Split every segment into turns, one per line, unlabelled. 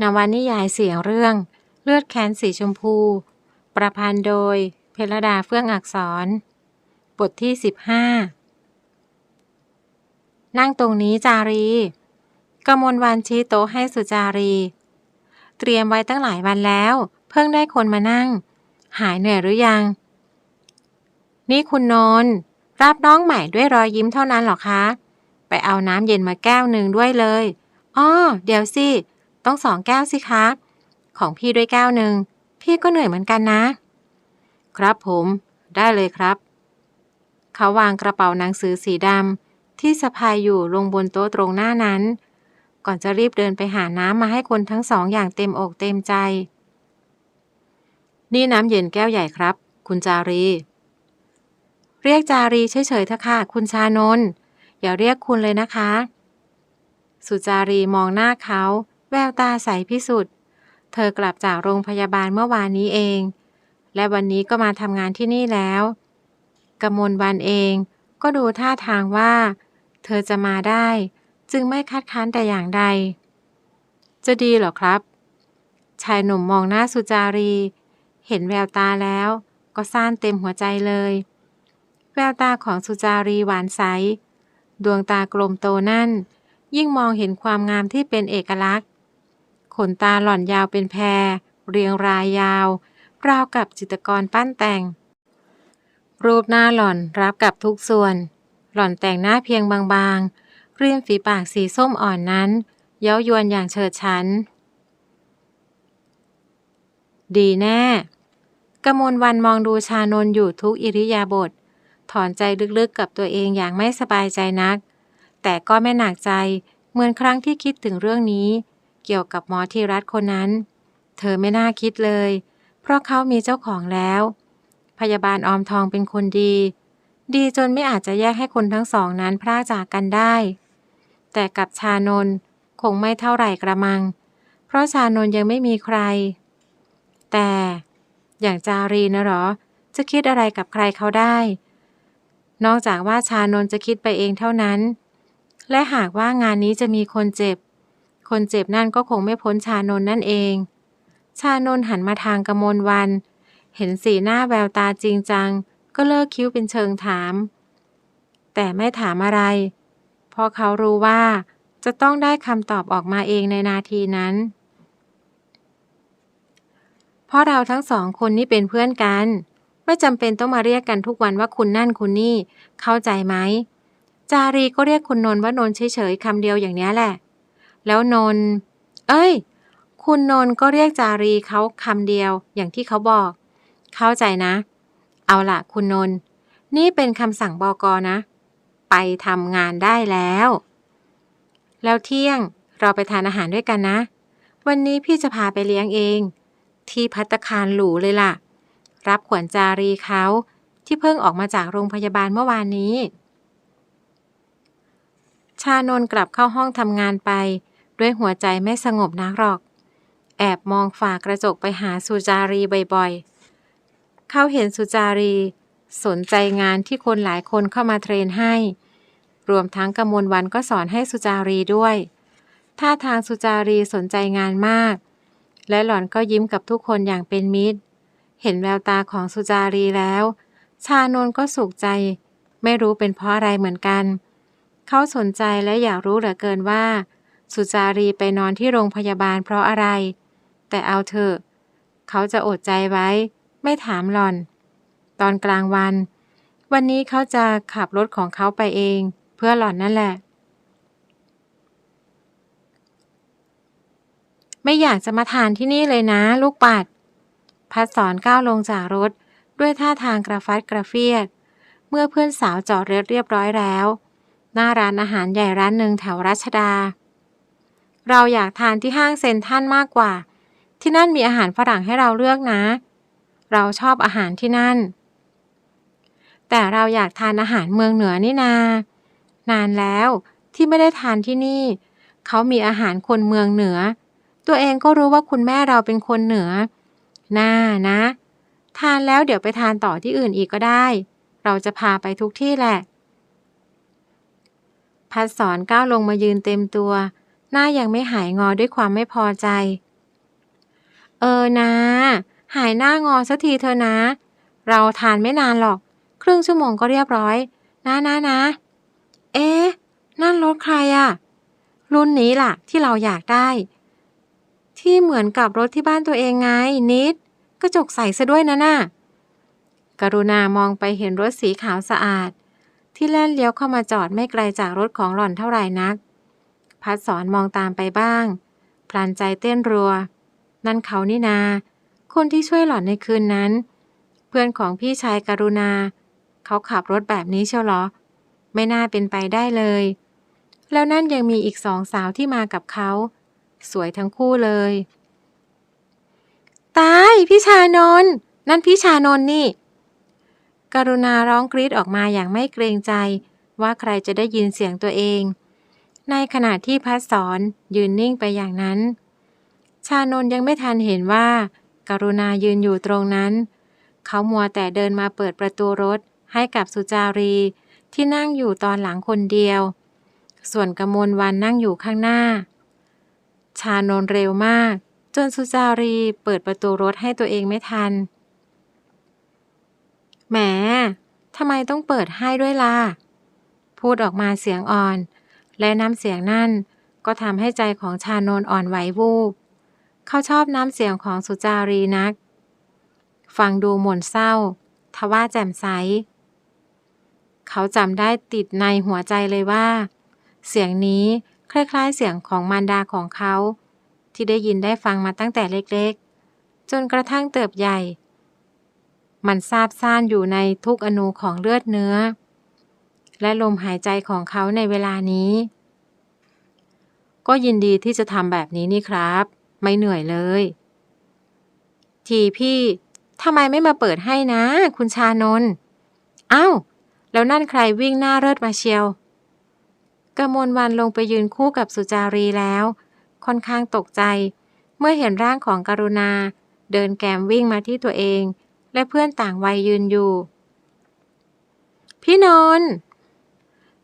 นวนิยายเสียงเรื่อง เลือดแค้นสีชมพู ประพันธ์โดย เพลดาเฟื่องอักษร บทที่ 15 นั่งตรงนี้จารีกมลวันชี้โต๊ะให้สุจารี เตรียมไว้ตั้งหลายวันแล้ว เพิ่งได้คนมานั่ง หายเหนื่อยหรือยัง นี่คุณนนท์รับน้องใหม่ด้วยรอยยิ้มเท่านั้นหรอคะ ไปเอาน้ำเย็นมาแก้วหนึ่งด้วยเลย อ้อ เดี๋ยวสิ ต้องสองแก้วสิคะของพี่ด้วยแก้วหนึ่งพี่ก็เหนื่อยเหมือนกันนะ ครับผมได้เลยครับ เขาวางกระเป๋าหนังสือสีดำที่สะพายอยู่ลงบนโต๊ะตรงหน้านั้น ก่อนจะรีบเดินไปหาน้ำมาให้คนทั้งสองอย่างเต็มอกเต็มใจ นี่น้ำเย็นแก้วใหญ่ครับ คุณจารี เรียกจารีเฉยๆเถอะค่ะ คุณชานนอย่าเรียกคุณเลยนะคะ สุจารีมองหน้าเขา แววตาใสพิสุทธิ์เธอกลับจากโรงพยาบาลเมื่อวานนี้เอง และวันนี้ก็มาทำงานที่นี่แล้วกมลวันเองก็ดูท่าทางว่า เธอจะมาได้ จึงไม่คัดค้านแต่อย่างใด จะดีเหรอครับ ชายหนุ่มมองหน้าสุจารี เห็นแววตาแล้วก็ซ่านเต็มหัวใจเลย แววตาของสุจารีหวานใส ดวงตากลมโตนั่น ยิ่งมองเห็นความงามที่เป็นเอกลักษณ์ นตาหล่อนยาวเป็นแพร เรียงรายยาว ราวกับจิตรกรปั้นแต่ง รูปหน้าหล่อนรับกับทุกส่วน หล่อนแต่งหน้าเพียงบางๆริมฝีปากสีส้มอ่อนนั้น เย้ายวนอย่างเฉิดฉัน ดีแน่กมลวันมองดูชานนอยู่ทุกอิริยาบถถอนใจลึกๆกับตัวเองอย่างไม่สบายใจนัก แต่ก็ไม่หนักใจเหมือนครั้งที่คิดถึงเรื่องนี้ เกี่ยวกับหมอธีรัตคนนั้น เธอไม่น่าคิดเลย เพราะเขามีเจ้าของแล้ว พยาบาลออมทองเป็นคนดี ดีจนไม่อาจจะแยกให้คนทั้งสองนั้นพรากจากกันได้ แต่กับชานนคงไม่เท่าไหร่กระมัง เพราะชานนยังไม่มีใคร แต่อย่างจารีนะหรอ จะคิดอะไรกับใครเขาได้ นอกจากว่าชานนจะคิดไปเองเท่านั้น และหากว่างานนี้จะมีคนเจ็บ คนเจ็บนั่นก็คงไม่พ้นชานนนั่นเอง ชานนหันมาทางกมลวัน เห็นสีหน้าแววตาจริงจัง ก็เลิกคิ้วเป็นเชิงถาม แต่ไม่ถามอะไร เพราะเขารู้ว่าจะต้องได้คำตอบออกมาเองในนาทีนั้น เพราะเราทั้งสองคนนี่เป็นเพื่อนกัน ไม่จำเป็นต้องมาเรียกกันทุกวันว่าคุณนั่นคุณนี่ เข้าใจไหม จารีก็เรียกคุณนนว่านนเฉยๆคำเดียวอย่างนี้แหละ แล้วนนท์เอ้ย คุณนนท์ก็เรียกจารีเขาคำเดียวอย่างที่เขาบอก เข้าใจนะ เอาละคุณนนท์นี่เป็นคำสั่งบอกอนะ ไปทำงานได้แล้ว แล้วเที่ยงเราไปทานอาหารด้วยกันนะ วันนี้พี่จะพาไปเลี้ยงเอง ที่พัตตาคารหรูเลยล่ะ รับขวัญจารีเขาที่เพิ่งออกมาจากโรงพยาบาลเมื่อวานนี้ ชานนกลับเข้าห้องทำงานไป ด้วยหัวใจไม่สงบนักหรอก แอบมองฝ่ากระจกไปหาสุจารีบ่อยๆ เขาเห็นสุจารี สนใจงานที่คนหลายคนเข้ามาเทรนให้ รวมทั้งกมลวันก็สอนให้สุจารีด้วยท่าทางสุจารีสนใจงานมาก และหล่อนก็ยิ้มกับทุกคนอย่างเป็นมิตร เห็นแววตาของสุจารีแล้ว ชานนก็สุขใจ ไม่รู้เป็นเพราะอะไรเหมือนกัน เขาสนใจและอยากรู้เหลือเกินว่า สุจารีไปนอนที่โรงพยาบาลเพราะอะไร แต่เอาเถอะ เขาจะอดใจไว้ ไม่ถามหล่อน ตอนกลางวัน วันนี้เขาจะขับรถของเขาไปเอง เพื่อหล่อนนั่นแหละ ไม่อยากจะมาทานที่นี่เลยนะ ลูกปัด พัดสอนก้าวลงจากรถด้วยท่าทางกระฟัดกระเฟียด เมื่อเพื่อนสาวจอดรถเรียบร้อยแล้ว หน้าร้านอาหารใหญ่ร้านหนึ่งแถวรัชดา เราอยากทานที่ห้างเซนทรัลมากกว่า ที่นั่นมีอาหารฝรั่งให้เราเลือกนะ เราชอบอาหารที่นั่น แต่เราอยากทานอาหารเมืองเหนือนี่นา นานแล้วที่ไม่ได้ทานที่นี่ เขามีอาหารคนเมืองเหนือ ตัวเองก็รู้ว่าคุณแม่เราเป็นคนเหนือ น่านะ ทานแล้วเดี๋ยวไปทานต่อที่อื่นอีกก็ได้ เราจะพาไปทุกที่แหละ พัดสอนก้าวลงมายืนเต็มตัว หน้ายังไม่หายงอด้วยความไม่พอใจ เออนะ หายหน้างอสักทีเธอนะ เราทานไม่นานหรอก ครึ่งชั่วโมงก็เรียบร้อย นะนะนะ เอ๊ะ นั่นรถใครอะรุ่นนี้ล่ะ ที่เราอยากได้ ที่เหมือนกับรถที่บ้านตัวเองไง นิด กระจกใสซะด้วยนะน่ะกรุณามองไปเห็นรถสีขาวสะอาด ที่แล่นเลี้ยวเข้ามาจอดไม่ไกลจากรถของหล่อนเท่าไหร่นัก พัดสอนมองตามไปบ้าง พลันใจเต้นรัว นั่นเขานี่นา คนที่ช่วยหล่อนในคืนนั้น เพื่อนของพี่ชายกรุณา เขาขับรถแบบนี้เชียวหรอ ไม่น่าเป็นไปได้เลย แล้วนั่นยังมีอีกสองสาวที่มากับเขา สวยทั้งคู่เลย ตายพี่ชานนท์นั่นพี่ชานนท์นี่ กรุณาร้องกรีดออกมาอย่างไม่เกรงใจว่าใครจะได้ยินเสียงตัวเอง ในขณะที่พัดสอนยืนนิ่งไปอย่างนั้น ชานนยังไม่ทันเห็นว่าการุณายืนอยู่ตรงนั้น เขามัวแต่เดินมาเปิดประตูรถให้กับสุจารีที่นั่งอยู่ตอนหลังคนเดียว ส่วนกมลวันนั่งอยู่ข้างหน้า ชานนเร็วมาก จนสุจารีเปิดประตูรถให้ตัวเองไม่ทัน แหมทำไมต้องเปิดให้ด้วยล่ะ พูดออกมาเสียงอ่อน และน้ำเสียงนั่นก็ทำให้ใจของชานนอ่อนไหววูบ เขาชอบน้ำเสียงของสุจารีนัก ฟังดูหม่นเศร้า ทว่าแจ่มใส เขาจำได้ติดในหัวใจเลยว่า เสียงนี้คล้ายๆเสียงของมารดาของเขา ที่ได้ยินได้ฟังมาตั้งแต่เล็กๆ จนกระทั่งเติบใหญ่ มันซาบซ่านอยู่ในทุกอนูของเลือดเนื้อ และลมหายใจของเขาในเวลานี้ ก็ยินดีที่จะทำแบบนี้นี่ครับ ไม่เหนื่อยเลย ทีพี่ทำไมไม่มาเปิดให้นะ คุณชานนท์อ้าวแล้วนั่นใครวิ่งหน้าเลิศมาเชียวกระมวลวันลงไปยืนคู่กับสุจารีแล้ว ค่อนข้างตกใจ เมื่อเห็นร่างของกรุณา เดินแกมวิ่งมาที่ตัวเอง และเพื่อนต่างวัยยืนอยู่ พี่นนท์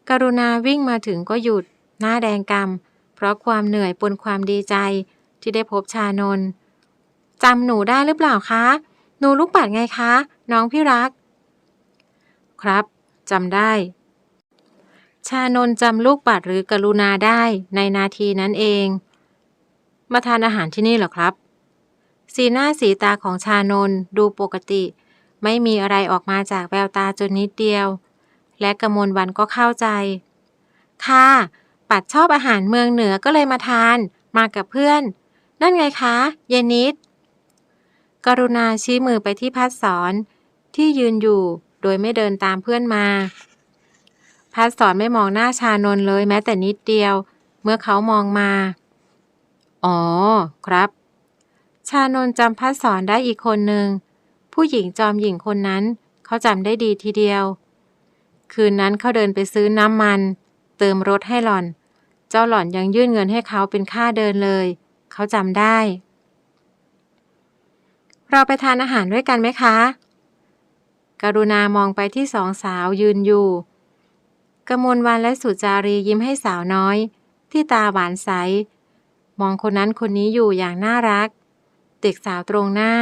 กรุณาวิ่งมาถึงก็หยุด หน้าแดงกำเพราะความเหนื่อยปนความดีใจ ที่ได้พบชานนจำหนูได้หรือเปล่าคะ หนูลูกปัดไงคะ น้องพี่รัก ครับจำได้ ชานนจำลูกปัดหรือกรุณาได้ในนาทีนั้นเอง มาทานอาหารที่นี่เหรอครับ สีหน้าสีตาของชานนดูปกติ ไม่มีอะไรออกมาจากแววตาจนนิดเดียว และกระมวลวันก็เข้าใจ ค่ะ ปัดชอบอาหารเมืองเหนือก็เลยมาทาน มากับเพื่อน นั่นไงคะ เยนิด กรุณาชี้มือไปที่พัดสอนที่ยืนอยู่โดยไม่เดินตามเพื่อนมา พัดสอนไม่มองหน้าชานนเลยแม้แต่นิดเดียว เมื่อเขามองมา อ๋อ ครับ ชานนจำพัดสอนได้อีกคนหนึ่ง ผู้หญิงจอมหญิงคนนั้น เขาจำได้ดีทีเดียว คืนนั้นเขาเดินไปซื้อน้ำมัน เติมรถให้หล่อน เจ้าหล่อนยังยื่นเงินให้เขาเป็นค่าเดินเลย เขาจำได้ เราไปทานอาหารด้วยกันไหมคะ กรุณามองไปที่สองสาวยืนอยู่กมลวันและสุจารียิ้มให้สาวน้อย ที่ตาหวานใส มองคนนั้นคนนี้อยู่อย่างน่ารัก เด็กสาวตรงหน้า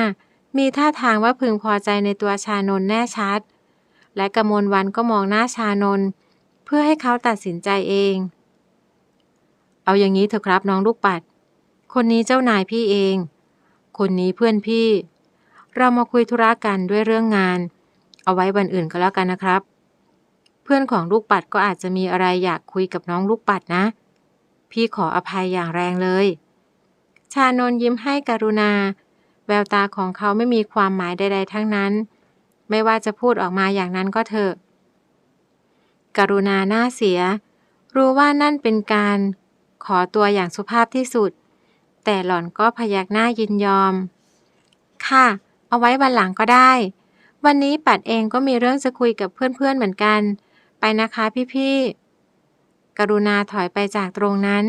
มีท่าทางว่าพึงพอใจในตัวชานนแน่ชัด และกระมวลวันก็มองหน้าชานนเพื่อให้เขาตัดสินใจเอง เอาอย่างนี้เถอะครับน้องลูกปัด คนนี้เจ้านายพี่เอง คนนี้เพื่อนพี่ เรามาคุยธุระกันด้วยเรื่องงาน เอาไว้วันอื่นก็แล้วกันนะครับ เพื่อนของลูกปัดก็อาจจะมีอะไรอยากคุยกับน้องลูกปัดนะ พี่ขออภัยอย่างแรงเลย ชานนยิ้มให้กรุณา แววตาของเขาไม่มีความหมายใด ๆ ทั้งนั้น ไม่ว่าจะพูดออกมาอย่างนั้นก็เถอะ กรุณาหน้าเสีย รู้ว่านั่นเป็นการขอตัวอย่างสุภาพที่สุด แต่หล่อนก็พยักหน้ายินยอม ค่ะ เอาไว้วันหลังก็ได้ วันนี้ปัดเองก็มีเรื่องจะคุยกับเพื่อนๆเหมือนกัน ไปนะคะพี่ๆ กรุณาถอยไปจากตรงนั้น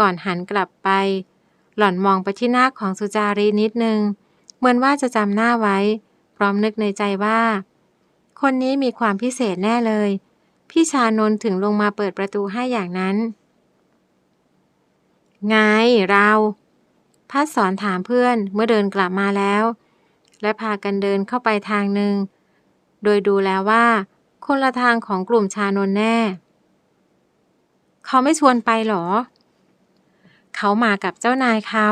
ก่อนหันกลับไป หล่อนมองไปที่หน้าของสุจารีนิดนึง เหมือนว่าจะจำหน้าไว้ พร้อมนึกในใจว่า คนนี้มีความพิเศษแน่เลย พี่ชานนถึงลงมาเปิดประตูให้อย่างนั้น ไงเราพัดสอนถามเพื่อนเมื่อเดินกลับมาแล้ว และพากันเดินเข้าไปทางหนึ่ง โดยดูแล้วว่า คนละทางของกลุ่มชานนแน่ เขาไม่ชวนไปหรอ เขามากับเจ้านายเขา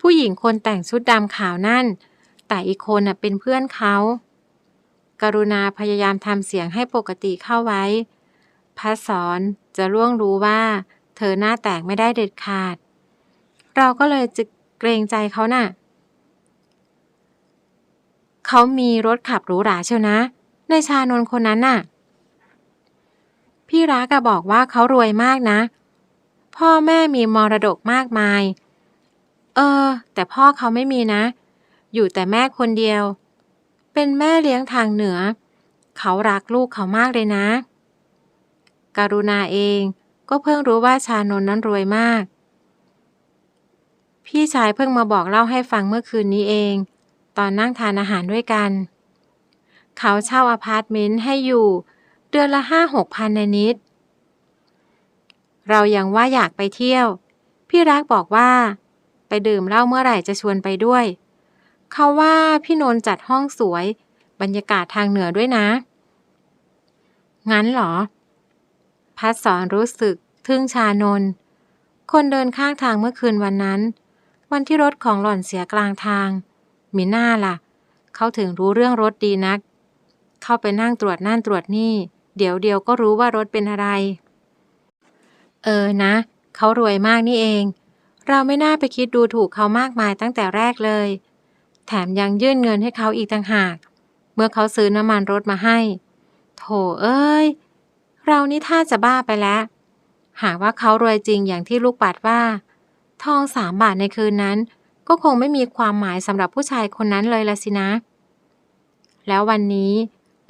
ผู้หญิงคนแต่งชุดดำขาวนั่น แต่อีกคนน่ะเป็นเพื่อนเขา กรุณาพยายามทำเสียงให้ปกติเข้าไว้พัดสอนจะร่วงรู้ว่า เธอหน้าแตกไม่ได้เด็ดขาด เราก็เลยจะเกรงใจเขาน่ะ เขามีรถขับหรูหราเชียวนะ ในชานนคนนั้นน่ะ พี่รักบอกว่าเขารวยมากนะ พ่อแม่มีมรดกมากมาย เออ แต่พ่อเขาไม่มีนะ อยู่แต่แม่คนเดียว เป็นแม่เลี้ยงทางเหนือ เขารักลูกเขามากเลยนะการุณาเองก็เพิ่งรู้ว่าชานนนั้นรวยมาก พี่ชายเพิ่งมาบอกเล่าให้ฟังเมื่อคืนนี้เอง ตอนนั่งทานอาหารด้วยกัน เขาเช่าอพาร์ตเมนต์ให้อยู่ เดือนละห้าหกพันในนิด เรายังว่าอยากไปเที่ยว พี่รักบอกว่า ไปดื่มเหล้าเมื่อไหร่จะชวนไปด้วย เขาว่าพี่นนท์จัดห้องสวย บรรยากาศทางเหนือด้วยนะ งั้นเหรอ พัดสอนรู้สึกทึ่งชานนท์คนเดินข้างทางเมื่อคืนวันนั้น วันที่รถของหล่อนเสียกลางทาง มีหน้าล่ะ เขาถึงรู้เรื่องรถดีนัก เข้าไปนั่งตรวจนั่นตรวจนี่ เดี๋ยวเดียวก็รู้ว่ารถเป็นอะไร เออนะ เขารวยมากนี่เอง เราไม่น่าไปคิดดูถูกเขามากมายตั้งแต่แรกเลย แถมยังยื่นเงินให้เขาอีกต่างหาก เมื่อเขาซื้อน้ำมันรถมาให้ โถเอ้ย เรานี่ท่าจะบ้าไปแล้ว หากว่าเขารวยจริงอย่างที่ลูกปัดว่า ทองสามบาทในคืนนั้น ก็คงไม่มีความหมายสำหรับผู้ชายคนนั้นเลยละสินะ แล้ววันนี้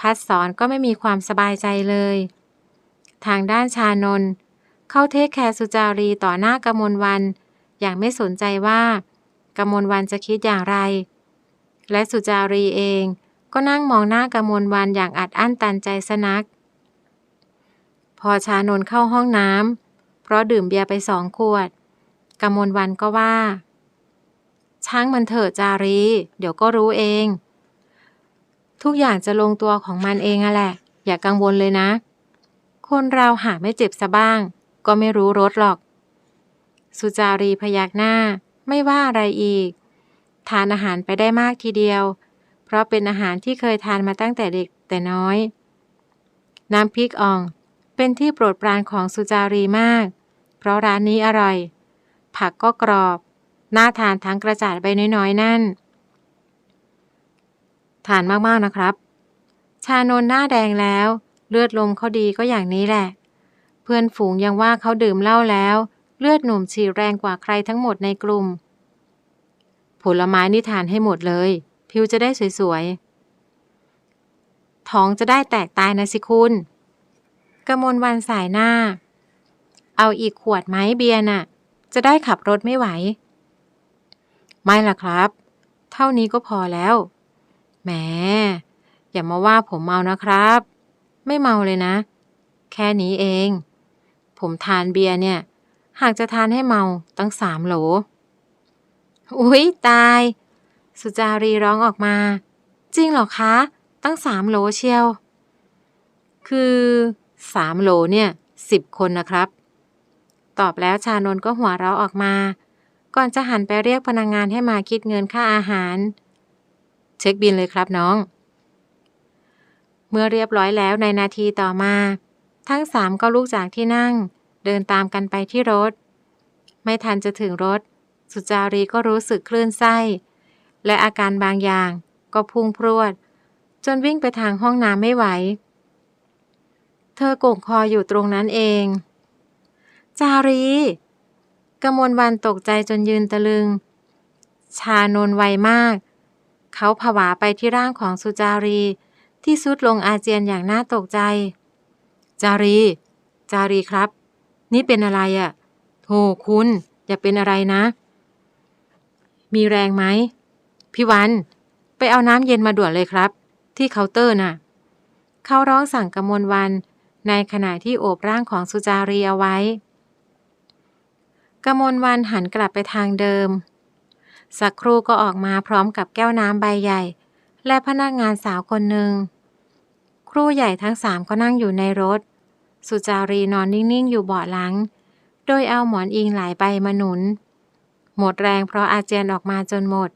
พัดสอนก็ไม่มีความสบายใจเลย ทางด้านชานนเขาเทคแคร์สุจารีต่อหน้ากมลวัน อย่างไม่สนใจว่ากมลวันจะคิดอย่างไร และสุจารีเอง ก็นั่งมองหน้ากมลวันอย่างอัดอั้นตันใจสนัก พอชานนเข้าห้องน้ำเพราะดื่มเบียร์ไปสองขวดกมลวันก็ว่า ช่างมันเถอะจารี เดี๋ยวก็รู้เอง ทุกอย่างจะลงตัวของมันเองอะแหละ อย่ากังวลเลยนะ คนเราหาไม่เจ็บซะบ้าง ก็ไม่รู้รสหรอก สุจารีพยักหน้าไม่ว่าอะไรอีก ทานอาหารไปได้มากทีเดียว เพราะเป็นอาหารที่เคยทานมาตั้งแต่เด็กแต่น้อย น้ำพริกอ่อง เป็นที่โปรดปรานของสุจารีมาก เพราะร้านนี้อร่อย ผักก็กรอบ น่าทานทั้งกระจาดใบน้อยๆนั่น ทานมากๆนะครับ ชานนหน้าแดงแล้ว เลือดลมเขาดีก็อย่างนี้แหละ เพื่อนฝูงยังว่าเขาดื่มเหล้าแล้ว เลือดหนุ่มฉีดแรงกว่าใครทั้งหมดในกลุ่ม ลไม้นี่ทานให้หมดเลยผิวจะได้สวยๆ ท้องจะได้แตกตายนะสิคุณกมลวันสายหน้า เอาอีกขวดไหมเบียร์น่ะ จะได้ขับรถไม่ไหว ไม่ล่ะครับ เท่านี้ก็พอแล้ว แหม อย่ามาว่าผมเมานะครับ ไม่เมาเลยนะ แค่นี้เอง ผมทานเบียร์เนี่ย หากจะทานให้เมาตั้งสามโหล อุ๊ย ตาย สุจารีร้องออกมา จริงเหรอคะ ตั้งสามโหลเชียว คือสามโหลเนี่ยสิบคนนะครับ ตอบแล้วชานนก็หัวเราะออกมา ก่อนจะหันไปเรียกพนักงงานให้มาคิดเงินค่าอาหาร เช็คบินเลยครับน้อง เมื่อเรียบร้อยแล้วในนาทีต่อมา ทั้งสามก็ลุกจากที่นั่ง เดินตามกันไปที่รถ ไม่ทันจะถึงรถ สุจารีก็รู้สึกคลื่นไส้ และอาการบางอย่างก็พุ่งพรวด จนวิ่งไปทางห้องน้ำไม่ไหว เธอโก่งคออยู่ตรงนั้นเอง จารีกมลวันตกใจจนยืนตะลึง ชานนไวมาก เขาผวาไปที่ร่างของสุจารีที่สุดลงอาเจียนอย่างน่าตกใจ จารี จารีครับ นี่เป็นอะไรอะ่ะโธ่คุณ อย่าเป็นอะไรนะ มีแรงไหม พี่วัน ไปเอาน้ำเย็นมาด่วนเลยครับ ที่เคาน์เตอร์น่ะ เขาร้องสั่งกมลวัน ในขณะที่โอบร่างของสุจารีเอาไว้กมลวันหันกลับไปทางเดิม สักครู่ก็ออกมาพร้อมกับแก้วน้ำใบใหญ่ และพนักงานสาวคนหนึ่ง ครูใหญ่ทั้งสามก็นั่งอยู่ในรถ สุจารีนอนนิ่งๆ อยู่เบาะหลัง โดยเอาหมอนอิงหลายใบมาหนุน หมดแรงเพราะอาเจียนออกมาจนหมด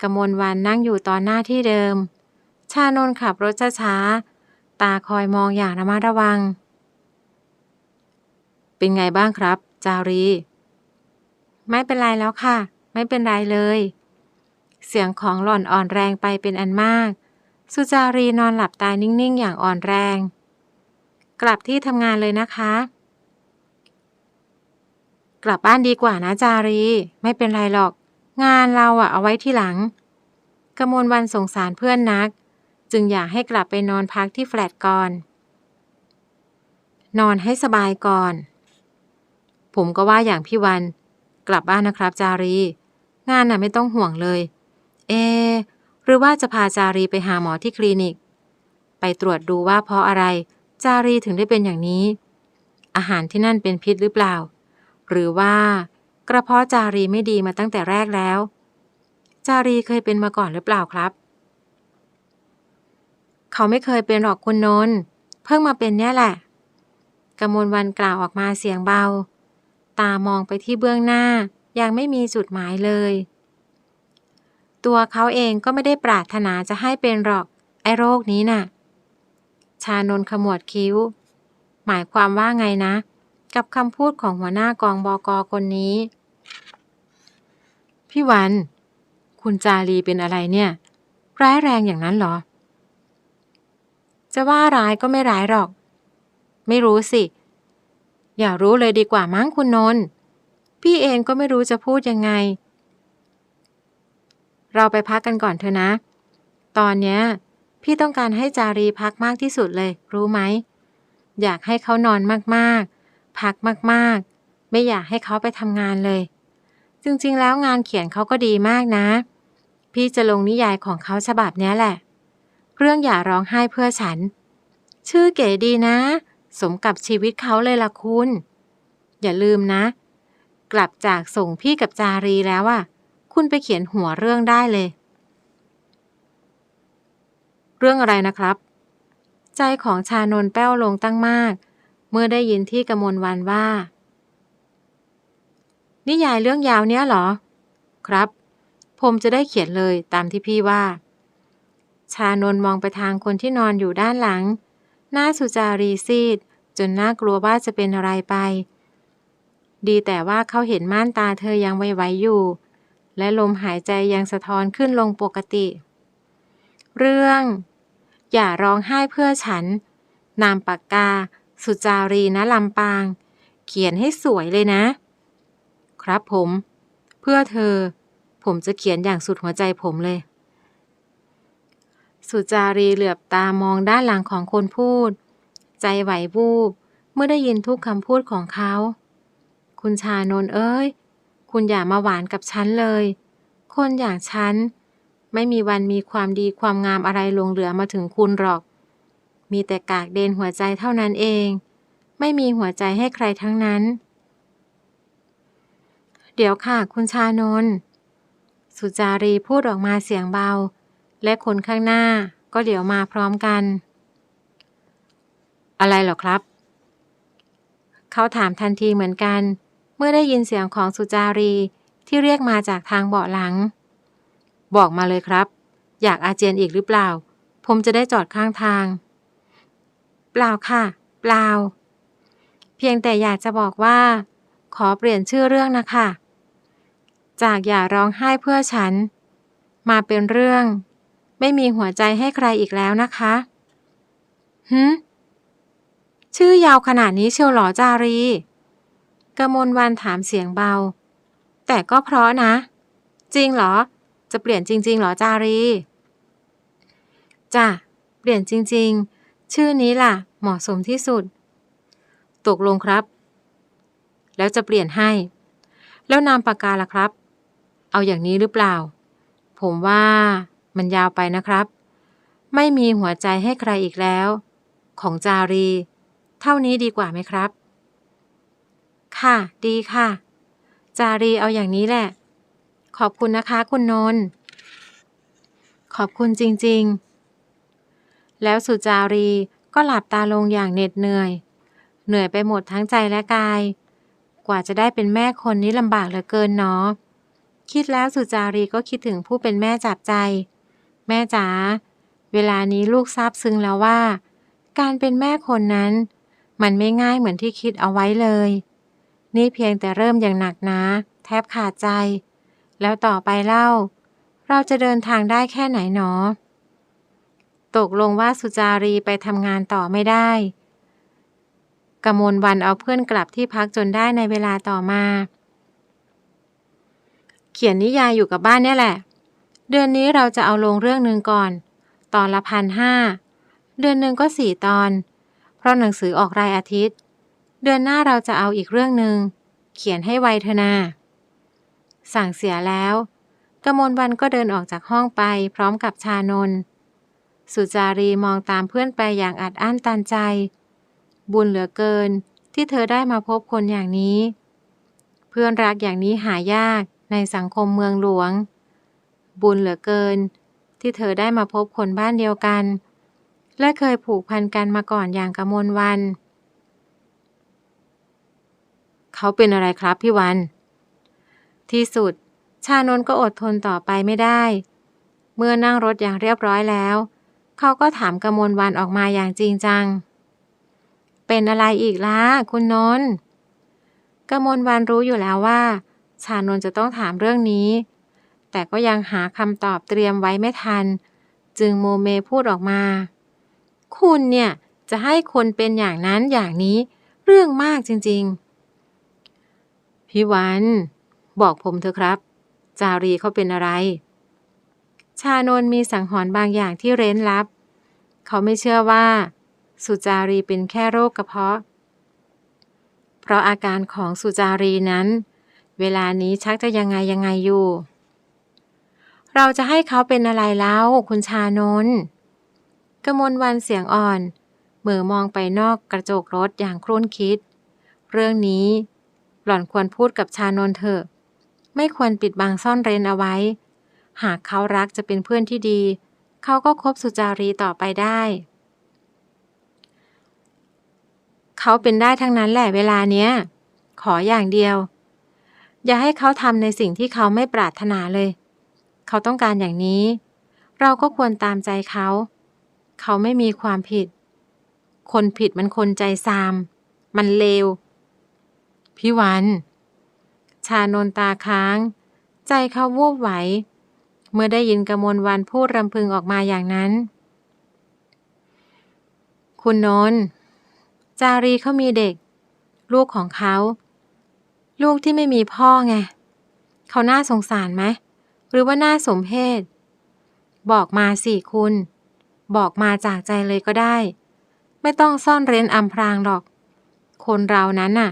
กมลวันนั่งอยู่ตอนหน้าที่เดิม ชานนขับรถช้าๆ ตาคอยมองอย่างระมัดระวัง เป็นไงบ้างครับ จารี ไม่เป็นไรแล้วค่ะ ไม่เป็นไรเลย เสียงของหล่อนอ่อนแรงไปเป็นอันมาก สุจารีนอนหลับตายนิ่งๆ อย่างอ่อนแรง กลับที่ทำงานเลยนะคะ กลับบ้านดีกว่านะจารี ไม่เป็นไรหรอก งานเราอะเอาไว้ที่หลังกมลวันสงสารเพื่อนนัก จึงอยากให้กลับไปนอนพักที่แฟลตก่อน นอนให้สบายก่อน ผมก็ว่าอย่างพี่วัน กลับบ้านนะครับจารี งานน่ะไม่ต้องห่วงเลย เอ หรือว่าจะพาจารีไปหาหมอที่คลินิก ไปตรวจดูว่าเพราะอะไร จารีถึงได้เป็นอย่างนี้ อาหารที่นั่นเป็นพิษหรือเปล่า หรือว่ากระเพาะจารีไม่ดีมาตั้งแต่แรกแล้ว จารีเคยเป็นมาก่อนหรือเปล่าครับ เขาไม่เคยเป็นหรอกคุณนนท์เพิ่งมาเป็นเนี่ยแหละกมลวันกล่าวออกมาเสียงเบา ตามองไปที่เบื้องหน้ายังไม่มีจุดหมายเลย ตัวเขาเองก็ไม่ได้ปรารถนาจะให้เป็นหรอก ไอ้โรคนี้น่ะ ชานนขมวดคิ้ว หมายความว่าไงนะ กับคำพูดของหัวหน้ากองบอกอคนนี้ พี่วัน คุณจารีเป็นอะไรเนี่ย ร้ายแรงอย่างนั้นเหรอ จะว่าร้ายก็ไม่ร้ายหรอก ไม่รู้สิ อย่ารู้เลยดีกว่ามั้งคุณนนท์พี่เองก็ไม่รู้จะพูดยังไง เราไปพักกันก่อนเถอะนะ ตอนเนี้ย พี่ต้องการให้จารีพักมากที่สุดเลย รู้ไหม อยากให้เขานอนมากๆ พักมากๆ ไม่อยากให้เขาไปทำงานเลย จริงๆ แล้วงานเขียนเขาก็ดีมากนะ พี่จะลงนิยายของเขาฉบับนี้แหละ เรื่องอย่าร้องไห้เพื่อฉัน ชื่อเก๋ดีนะ สมกับชีวิตเขาเลยล่ะคุณ อย่าลืมนะ กลับจากส่งพี่กับจารีแล้วอะคุณไปเขียนหัวเรื่องได้เลย เรื่องอะไรนะครับ ใจของชานนแป้วลงตั้งมาก เมื่อได้ยินที่กมลวันว่า นิยายเรื่องยาวเนี้ยเหรอ ครับ ผมจะได้เขียนเลยตามที่พี่ว่า ชานนมองไปทางคนที่นอนอยู่ด้านหลัง หน้าสุจารีซีด จนน่ากลัวว่าจะเป็นอะไรไป ดีแต่ว่าเขาเห็นม่านตาเธอยังไวๆอยู่ และลมหายใจยังสะท้อนขึ้นลงปกติ เรื่อง อย่าร้องไห้เพื่อฉัน นามปากกา สุจารีนะลำปาง เขียนให้สวยเลยนะ ครับผม เพื่อเธอ ผมจะเขียนอย่างสุดหัวใจผมเลย สุจารีเหลือบตามองด้านหลังของคนพูด ใจไหววูบเมื่อได้ยินทุกคำพูดของเขา คุณชานนเอ้ย คุณอย่ามาหวานกับฉันเลย คนอย่างฉัน ไม่มีวันมีความดีความงามอะไรลงเหลือมาถึงคุณหรอก มีแต่กากเดนหัวใจเท่านั้นเอง ไม่มีหัวใจให้ใครทั้งนั้น เดี๋ยวค่ะ คุณชานนท์สุจารีพูดออกมาเสียงเบา และคนข้างหน้าก็เดี๋ยวมาพร้อมกัน อะไรหรอครับ เขาถามทันทีเหมือนกัน เมื่อได้ยินเสียงของสุจารีที่เรียกมาจากทางเบาะหลัง บอกมาเลยครับ อยากอาเจียนอีกหรือเปล่า ผมจะได้จอดข้างทาง ล่าค่ะ เปล่า เพียงแต่อยากจะบอกว่า ขอเปลี่ยนชื่อเรื่องนะคะ จากอย่าร้องไห้เพื่อฉัน มาเป็นเรื่อง ไม่มีหัวใจให้ใครอีกแล้วนะคะหืมชื่อยาวขนาดนี้เชียวหรอจารีกมลวันถามเสียงเบา แต่ก็เพราะนะ จริงเหรอ จะเปลี่ยนจริงๆเหรอจารีจ้ะเปลี่ยนจริง ๆ ชื่อนี้ล่ะ เหมาะสมที่สุด ตกลงครับ แล้วจะเปลี่ยนให้ แล้วนามปากกาล่ะครับ เอาอย่างนี้หรือเปล่า ผมว่ามันยาวไปนะครับ ไม่มีหัวใจให้ใครอีกแล้ว ของจารี เท่านี้ดีกว่าไหมครับ ค่ะ ดีค่ะ จารีเอาอย่างนี้แหละ ขอบคุณนะคะ คุณนนท์ขอบคุณจริง ๆ แล้วสุจารี ก็หลับตาลงอย่างเหน็ดเหนื่อย เหนื่อยไปหมดทั้งใจและกาย กว่าจะได้เป็นแม่คนนี้ลำบากเหลือเกินเนาะคิดแล้วสุจารีก็คิดถึงผู้เป็นแม่จับใจ แม่จ๋าเวลานี้ลูกซาบซึ้งแล้วว่า การเป็นแม่คนนั้น มันไม่ง่ายเหมือนที่คิดเอาไว้เลย นี่เพียงแต่เริ่มอย่างหนักนะ แทบขาดใจ แล้วต่อไปเล่า เราจะเดินทางได้แค่ไหนหนอ ตกลงว่าสุจารีไปทำงานต่อไม่ได้กมลวันเอาเพื่อนกลับที่พักจนได้ในเวลาต่อมา เขียนนิยายอยู่กับบ้านเนี่ยแหละ เดือนนี้เราจะเอาลงเรื่องหนึ่งก่อน ตอนละพันห้า เดือนหนึ่งก็สี่ตอน เพราะหนังสือออกรายอาทิตย์ เดือนหน้าเราจะเอาอีกเรื่องหนึ่ง เขียนให้ไวเถอนาสั่งเสียแล้ว กมลวันก็เดินออกจากห้องไปพร้อมกับชานนท์ สุจารีมองตามเพื่อนไปอย่างอัดอั้นตันใจ บุญเหลือเกิน ที่เธอได้มาพบคนอย่างนี้ เพื่อนรักอย่างนี้หายากในสังคมเมืองหลวง บุญเหลือเกิน ที่เธอได้มาพบคนบ้านเดียวกัน และเคยผูกพันกันมาก่อนอย่างกระมลวัน เขาเป็นอะไรครับพี่วัน ที่สุด ชานนก็อดทนต่อไปไม่ได้ เมื่อนั่งรถอย่างเรียบร้อยแล้ว เขาก็ถามกระมวลวันออกมาอย่างจริงจัง เป็นอะไรอีกล่ะคุณนนท์กมวลวันรู้อยู่แล้วว่า ชานนจะต้องถามเรื่องนี้ แต่ก็ยังหาคำตอบเตรียมไว้ไม่ทัน จึงโมเมพูดออกมา คุณเนี่ยจะให้คนเป็นอย่างนั้นอย่างนี้ เรื่องมากจริง ๆ พี่วัน บอกผมเถอะครับ จารีเขาเป็นอะไร ชานนมีสังหรณ์บางอย่างที่เร้นลับ เขาไม่เชื่อว่า สุจารีเป็นแค่โรคกระเพาะ เพราะอาการของสุจารีนั้น เวลานี้ชักจะยังไงยังไงอยู่ เราจะให้เขาเป็นอะไรแล้วคุณชานนท์กมลวันเสียงอ่อนเหมือมองไปนอกกระจกรถอย่างครุ่นคิด เรื่องนี้ หล่อนควรพูดกับชานนเถอะ ไม่ควรปิดบังซ่อนเร้นเอาไว้ หากเขารักจะเป็นเพื่อนที่ดี เขาก็คบสุจารีต่อไปได้ เขาเป็นได้ทั้งนั้นแหละเวลาเนี้ย ขออย่างเดียว อย่าให้เขาทำในสิ่งที่เขาไม่ปรารถนาเลย เขาต้องการอย่างนี้ เราก็ควรตามใจเขา เขาไม่มีความผิด คนผิดมันคนใจซาม มันเลวพี่วัน ชานนตาค้าง ใจเขาวูบไหว เมื่อได้ยินกมลวันพูดรำพึงออกมาอย่างนั้น คุณนนท์จารีเขามีเด็ก ลูกของเขา ลูกที่ไม่มีพ่อไง เขาน่าสงสารไหม หรือว่าน่าสมเพชบอกมาสิคุณ บอกมาจากใจเลยก็ได้ ไม่ต้องซ่อนเร้นอำพรางหรอก คนเรานั้นน่ะ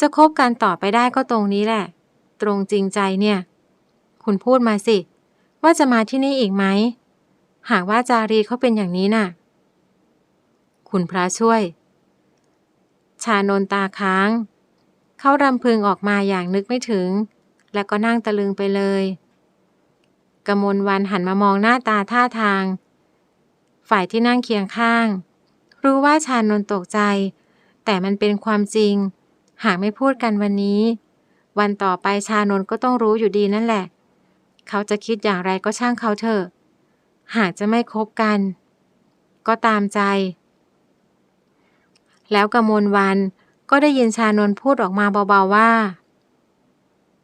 จะคบกันต่อไปได้ก็ตรงนี้แหละ ตรงจริงใจเนี่ย คุณพูดมาสิ ว่าจะมาที่นี่อีกไหม หากว่าจารีเขาเป็นอย่างนี้น่ะ คุณพระช่วย ชานนตาค้าง เขารำพึงออกมาอย่างนึกไม่ถึง และก็นั่งตะลึงไปเลยกมลวันหันมามองหน้าตาท่าทาง ฝ่ายที่นั่งเคียงข้าง รู้ว่าชานนตกใจ แต่มันเป็นความจริง หากไม่พูดกันวันนี้ วันต่อไปชานนก็ต้องรู้อยู่ดีนั่นแหละ เขาจะคิดอย่างไรก็ช่างเขาเถอะ หากจะไม่คบกัน ก็ตามใจ แล้วกมลวันก็ได้ยินชานนพูดออกมาเบาๆว่า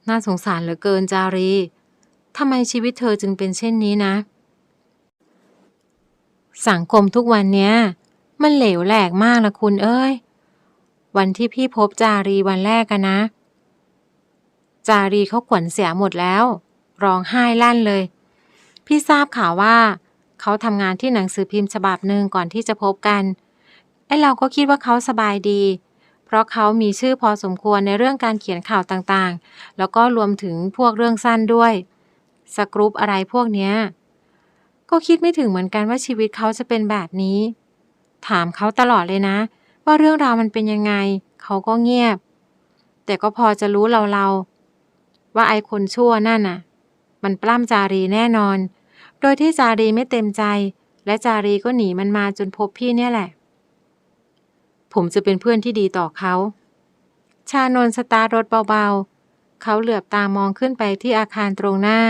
น่าสงสารเหลือเกินจารีทำไมชีวิตเธอจึงเป็นเช่นนี้นะ สังคมทุกวันเนี้ย มันเหลวแหลกมากละคุณเอ้ย วันที่พี่พบจารีวันแรกกันนะ จารีเขาขวัญเสียหมดแล้ว ร้องไห้ลั่นเลย พี่ทราบข่าวว่า เขาทำงานที่หนังสือพิมพ์ฉบับหนึ่งก่อนที่จะพบกันไอ้เราก็คิดว่าเขาสบายดี เพราะเขามีชื่อพอสมควรในเรื่องการเขียนข่าวต่างๆ แล้วก็รวมถึงพวกเรื่องสั้นด้วยสกรูปอะไรพวกเนี้ยก็คิดไม่ถึงเหมือนกันว่าชีวิตเขาจะเป็นแบบนี้ ถามเขาตลอดเลยนะ ว่าเรื่องราวมันเป็นยังไง เขาก็เงียบ แต่ก็พอจะรู้เราเราว่าไอ้คนชั่วนั่นน่ะ มันปล้ำจารีแน่นอน โดยที่จารีไม่เต็มใจ และจารีก็หนีมันมาจนพบพี่เนี่ยแหละ ผมจะเป็นเพื่อนที่ดีต่อเขา ชานนสตาร์รถเบาๆ เขาเหลือบตามองขึ้นไปที่อาคารตรงหน้า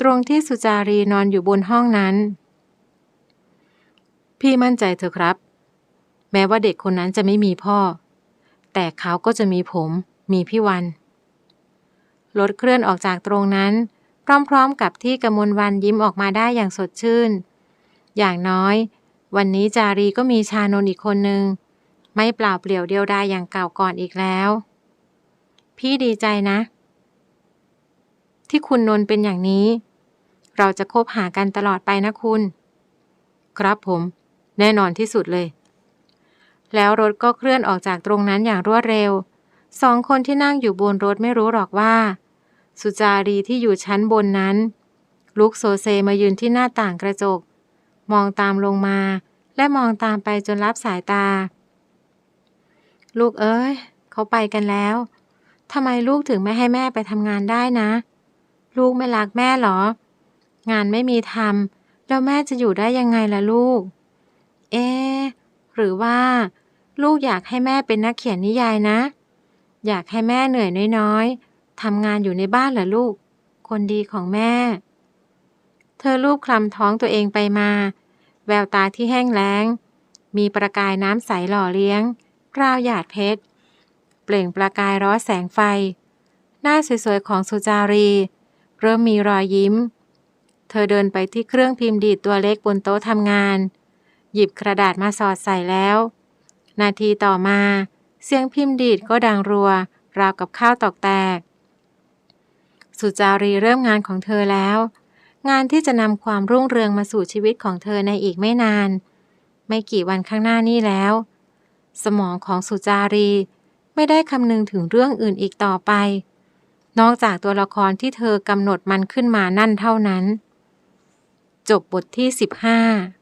ตรงที่สุจารีนอนอยู่บนห้องนั้น พี่มั่นใจเถอะครับ แม้ว่าเด็กคนนั้นจะไม่มีพ่อ แต่เขาก็จะมีผม มีพี่วันรถเคลื่อนออกจากตรงนั้น พร้อมๆ กับที่กมลวันยิ้มออกมาได้อย่างสดชื่น อย่างน้อย วันนี้จารีก็มีชานนอีกคนหนึ่งไม่เปล่าเปลี่ยวเดียวดายอย่างเก่าก่อนอีกแล้ว พี่ดีใจนะ ที่คุณนนเป็นอย่างนี้ เราจะคบหากันตลอดไปนะคุณ ครับผม แน่นอนที่สุดเลย แล้วรถก็เคลื่อนออกจากตรงนั้นอย่างรวดเร็ว สองคนที่นั่งอยู่บนรถไม่รู้หรอกว่า สุจารีที่อยู่ชั้นบนนั้น ลุกโซเซมายืนที่หน้าต่างกระจก มองตามลงมา และมองตามไปจนรับสายตา ลูกเอ้ย เขาไปกันแล้วทำไมลูกถึงไม่ให้แม่ไปทำงานได้นะ ลูกไม่รักแม่หรอ งานไม่มีทำแล้วแม่จะอยู่ได้ยังไงล่ะลูก เอ๊หรือว่า ลูกอยากให้แม่เป็นนักเขียนนิยายนะ อยากให้แม่เหนื่อยน้อยๆ ทำงานอยู่ในบ้านเหรอลูก คนดีของแม่ เธอลูบคลำท้องตัวเองไปมา แววตาที่แห้งแล้ง มีประกายน้ำใสหล่อเลี้ยงราวหยาดเพชร เปล่งประกายร้อแสงไฟ หน้าสวยๆของสุจารี เริ่มมีรอยยิ้ม เธอเดินไปที่เครื่องพิมพ์ดีดตัวเล็กบนโต๊ะทำงาน หยิบกระดาษมาสอดใส่แล้ว นาทีต่อมา เสียงพิมพ์ดีดก็ดังรัว ราวกับข้าวตอกแตก สุจารีเริ่มงานของเธอแล้ว งานที่จะนำความรุ่งเรืองมาสู่ชีวิตของเธอในอีกไม่นาน ไม่กี่วันข้างหน้านี้แล้ว สมองของสุจารีไม่ได้คำนึงถึงเรื่องอื่นอีกต่อไป นอกจากตัวละครที่เธอกำหนดมันขึ้นมานั่นเท่านั้น จบบทที่15